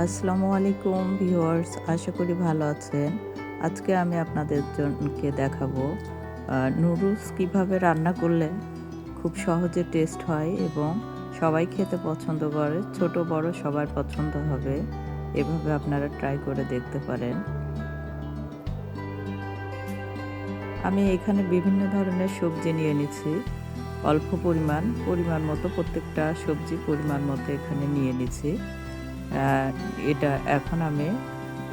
আসসালামু আলাইকুম ভিউয়ার্স, আশা করি ভালো আছেন। আজকে আমি আপনাদের জনকে দেখাবো নুডলস কীভাবে রান্না করলে খুব সহজে টেস্ট হয় এবং সবাই খেতে পছন্দ করে, ছোট, বড় সবার পছন্দ হবে। এভাবে আপনারা ট্রাই করে দেখতে পারেন। আমি এখানে বিভিন্ন ধরনের সবজি নিয়ে নিচ্ছি। অল্প পরিমাণ পরিমাণ মতো, প্রত্যেকটা সবজি পরিমাণ মতো এখানে নিয়ে নিচ্ছি। এটা এখন আমি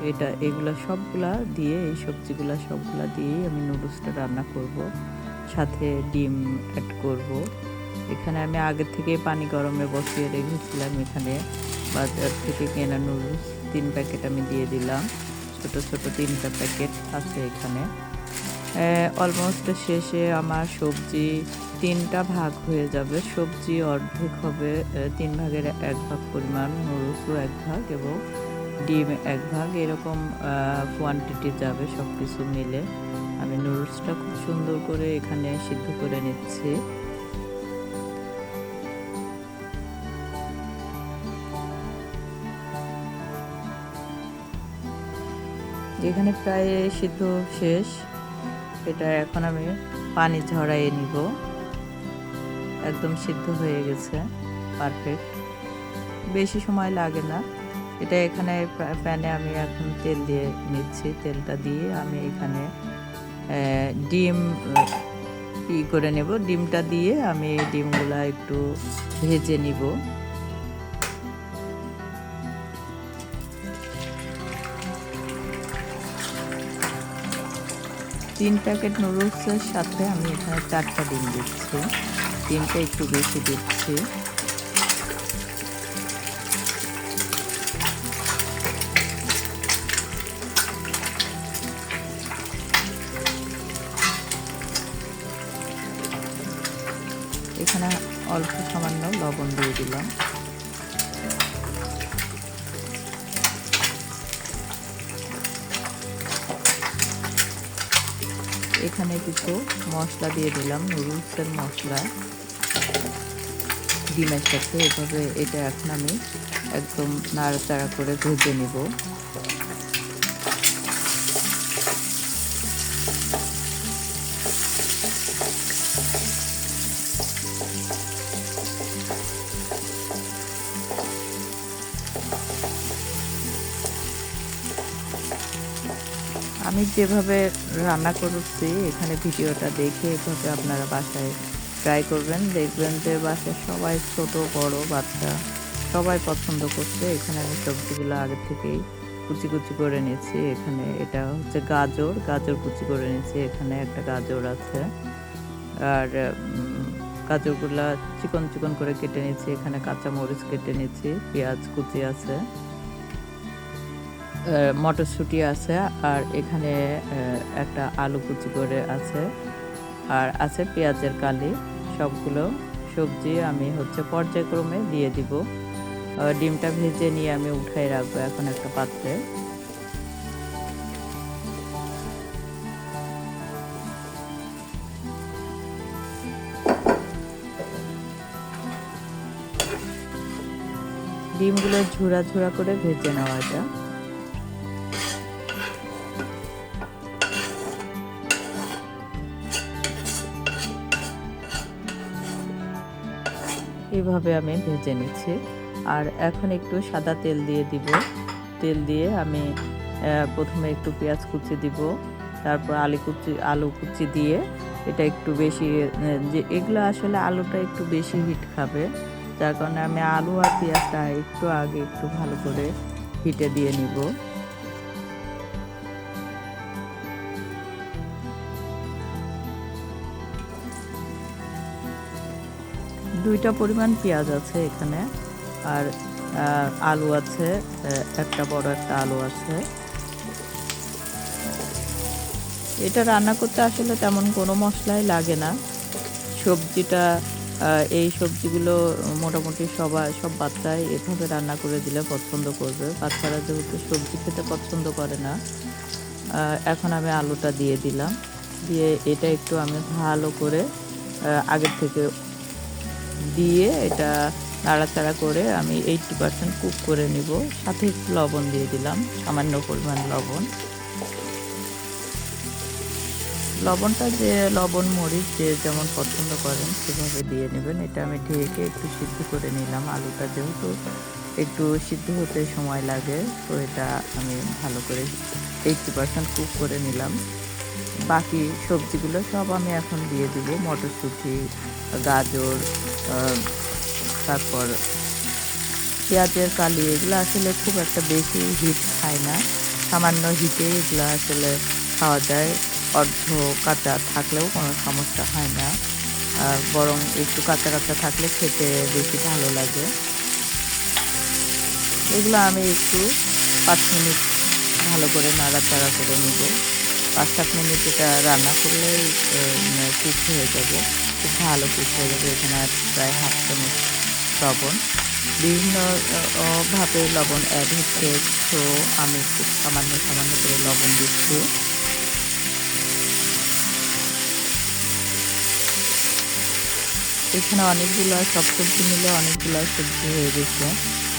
এটা, এগুলো সবগুলা দিয়ে, এই সবজিগুলো সবগুলা দিয়েই আমি নুডলসটা রান্না করব। সাথে ডিম অ্যাড করব। এখানে আমি আগে থেকে পানি গরমে বসিয়ে রেখেছিলাম এখানে। বাজার থেকে কেনা নুডলস, তিন প্যাকেট আমি দিয়ে দিলাম। ছোট ছোট তিনটা প্যাকেট আছে এখানে। অলমোস্ট শেষে আমার সবজি তিনটা ভাগ হয়ে যাবে। সবজি অর্ধেক হবে তিন ভাগের এক ভাগ পরিমাণ নুডলসও এক ভাগ এবং ডিম এক ভাগ। এরকম কোয়ান্টিটি যাবে সব কিছু মিলে। আমি নুডলসটা খুব সুন্দর করে এখানে সিদ্ধ করে নিচ্ছি। যেখানে প্রায় সিদ্ধ শেষ। এটা এখন আমি পানি ঝরাইয়ে নিব। একদম সিদ্ধ হয়ে গেছে পারফেক্ট বেশি সময় লাগে না। এটা এখানে প্যানে আমি এখন তেল দিয়ে নিচ্ছি। তেলটা দিয়ে আমি এখানে ডিম, ই করে নেব। ডিমটা দিয়ে আমি ডিমগুলা একটু ভেজে নিব। তিন প্যাকেট নুডলসের সাথে আমি এখানে চারটা ডিম দিচ্ছি। ডিমটা একটু বেশি দিচ্ছি। এখানে অল্প সামান্য লবণ দিয়ে দিলাম। এখানে কিছু মশলা দিয়ে দিলাম নুডলসের মশলা। ডিমের সাথে এভাবে এটা এখন আমি একদম নাড়াচাড়া করে ভেজে নিব। আমি যেভাবে রান্না করছি, এখানে ভিডিওটা দেখে এভাবে আপনারা বাসায় ট্রাই করবেন। দেখবেন যে বাসায় সবাই ছোট, বড়, বাচ্চা সবাই পছন্দ করছে। এখানে আমি সবজিগুলো আগে থেকেই কুচি কুচি করে নিয়েছি। এখানে এটা হচ্ছে গাজর গাজর কুচি করে নিয়েছি। এখানে একটা গাজর আছে। আর গাজরগুলা চিকন চিকন করে কেটে নিয়েছি। এখানে কাঁচা মরিচ কেটে নিয়েছি। পেঁয়াজ কুচি আছে। মটরশুঁটি আছে আর এখানে একটা আলু কুচি করে আছে আর আছে পেঁয়াজের কালি। সবগুলো সবজি আমি হচ্ছে পর্যায়ক্রমে দিয়ে দিব। ডিমটা ভেজে নিয়ে আমি উঠাই রাখব এখন একটা পাত্রে। ডিমগুলো ঝুরা ঝুরা করে ভেজে নেওয়া যায়। এভাবে আমি ভেজে নিচ্ছি। আর এখন একটু সাদা তেল দিয়ে দিব। তেল দিয়ে আমি প্রথমে একটু পেঁয়াজ কুচি দিব। তারপর আলু কুচি আলু কুচি দিয়ে এটা একটু বেশি, যে এগুলো আসলে আলুটা একটু বেশি হিট খাবে। যার কারণে আমি আলু আর পেঁয়াজটা একটু আগে একটু ভালো করে হিটে দিয়ে নিব। দুইটা পরিমাণ পেঁয়াজ আছে এখানে, আর আলু আছে একটা বড় একটা আলু আছে। এটা রান্না করতে আসলে তেমন কোনো মশলাই লাগে না। সবজিটা এই সবজিগুলো মোটামুটি সবাই, সব বাচ্চাই এভাবে রান্না করে দিলে পছন্দ করবে। বাচ্চারা যেহেতু সবজি খেতে পছন্দ করে না এখন আমি আলুটা দিয়ে দিলাম। দিয়ে এটা একটু আমি ভালো করে আগের থেকে দিয়ে এটা নাড়াচাড়া করে আমি এইটটি পার্সেন্ট কুক করে নিব। সাথে একটু লবণ দিয়ে দিলাম, সামান্য পরিমাণ লবণ। লবণটা যে, লবণ, মরিচ যে যেমন পছন্দ করেন সেভাবে দিয়ে নেবেন। এটা আমি ঢেকে একটু সিদ্ধ করে নিলাম। আলুটা যেহেতু একটু সিদ্ধ হতে সময় লাগে, তো এটা আমি ভালো করে এইটটি পার্সেন্ট কুক করে নিলাম। বাকি সবজিগুলো সব আমি এখন দিয়ে দিব। মটরশুঁটি, গাজর তারপর পেঁয়াজের কালি, এগুলো আসলে খুব একটা বেশি হিট খায় না। সামান্য হিটে এগুলো আসলে খাওয়া যায়। অর্ধ কাঁচা থাকলেও কোনো সমস্যা হয় না। আর বরং একটু কাঁচা কাঁচা থাকলে খেতে বেশি ভালো লাগে। এগুলো আমি একটু পাঁচ মিনিট ভালো করে নাড়াচাড়া করে নিব। পাঁচ সাত মিনিট এটা রান্না করলে কুক হয়ে যাবে। খুব ভালো কুক হয়ে যাবে এখানে প্রায় হাফ চামচ লবণ। বিভিন্ন ভাবে লবণ অ্যাড হচ্ছে। তো আমি খুব সামান্য সামান্য করে লবণ দিচ্ছি। এখানে অনেকগুলো সব সবজি মিলে অনেকগুলো সবজি হয়ে গেছে।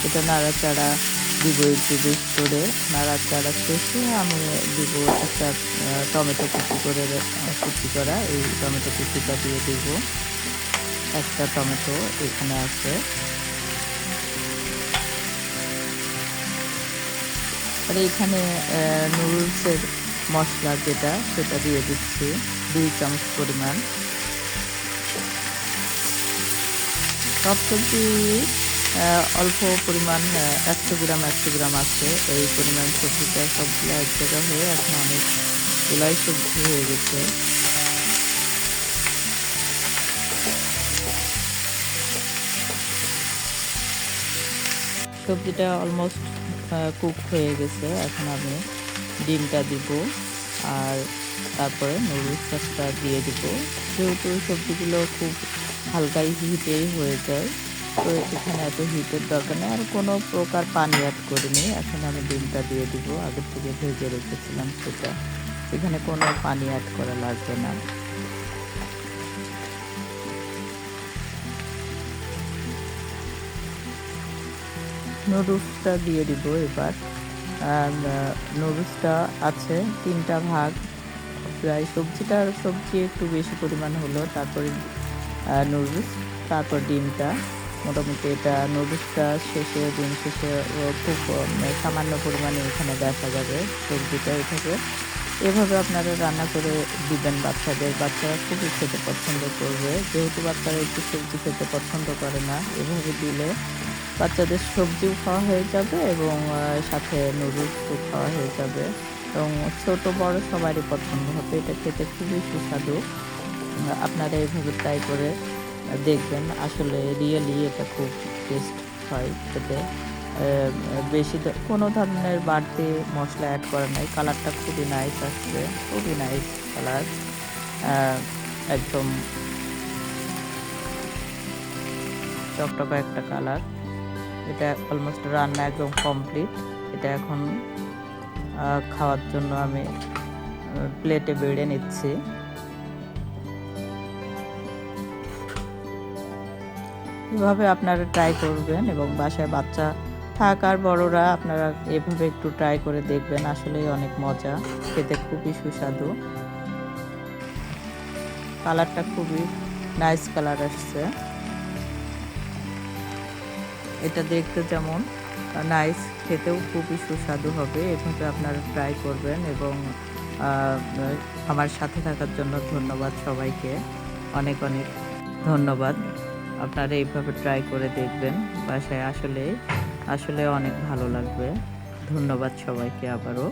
এটা নাড়াচাড়া দিব একটু বেশ করে নাড়াচাড়া শেষে আমি দিব একটা টমেটো কুচি করে কুচি করা এই টমেটো কুচিটা দিয়ে দিব। একটা টমেটো এখানে আছে। আর এখানে নুডলসের মশলা যেটা, সেটা দিয়ে দিচ্ছি, দুই চামচ পরিমাণ। সব সবজি অল্প পরিমাণ একশো গ্রাম একশো গ্রাম আছে। এই পরিমাণ সবজিটা সবগুলো এক জায়গা হয়ে এখন অনেক গুলাই সবজি হয়ে গেছে। সবজিটা অলমোস্ট কুক হয়ে গেছে। এখন আমি ডিমটা দিব আর তারপরে নুডলস সসটা দিয়ে দিব। যেহেতু সবজিগুলো খুব হালকাই হিটেই হয়ে যায় তো এখানে এত হিটের দরকার নেই। আর কোনো প্রকার পানি অ্যাড করিনি। এখন আমি ডিমটা দিয়ে দিব। আগের থেকে ভেজে রেখেছিলাম সেটা। এখানে কোনো পানি অ্যাড করা লাগবে না। নুডলসটা দিয়ে দিব এবার। নুডলসটা আছে তিনটা ভাগ। প্রায় সবজিটা, সবজি একটু বেশি পরিমাণ হলো। তারপরে নুডলস তারপর ডিমটা। মোটামুটি এটা নুডলসটা শেষে, দিন শেষে খুব সামান্য পরিমাণে এখানে দেখা যাবে সবজিটা এভাবে এভাবে আপনারা রান্না করে দিবেন বাচ্চাদের। বাচ্চারা খুবই খেতে পছন্দ করবে। যেহেতু বাচ্চারা একটু সবজি খেতে পছন্দ করে না, এভাবে দিলে বাচ্চাদের সবজিও খাওয়া হয়ে যাবে এবং সাথে নুডলসও খাওয়া হয়ে যাবে। এবং ছোট, বড় সবারই পছন্দ হবে। এটা খেতে খুবই সুস্বাদু। আপনারা এইভাবে ট্রাই করে দেখবেন আসলে রিয়েলি এটা খুব টেস্ট হয় খেতে। বেশি কোনো ধরনের বাড়তি মশলা অ্যাড করা নাই। কালারটা খুবই নাইস আসছে, খুবই নাইস কালার একদম চকটকা একটা কালার এটা অলমোস্ট রান্না একদম কমপ্লিট এটা এখন খাওয়ার জন্য আমি প্লেটে বেড়ে নিচ্ছি। এভাবে আপনারা ট্রাই করবেন এবং বাসায় বাচ্চা থাক আর বড়রা আপনারা এভাবে একটু ট্রাই করে দেখবেন। আসলেই অনেক মজা, খেতে খুবই সুস্বাদু। কালারটা খুবই নাইস কালার আসছে। এটা দেখতে যেমন নাইস খেতেও খুবই সুস্বাদু হবে। এভাবে আপনারা ট্রাই করবেন এবং আমার সাথে থাকার জন্য ধন্যবাদ সবাইকে। অনেক অনেক ধন্যবাদ। আপনারা এইভাবে ট্রাই করে দেখবেন। বাসায় আসলে আসলে অনেক ভালো লাগবে। ধন্যবাদ সবাইকে আবারও।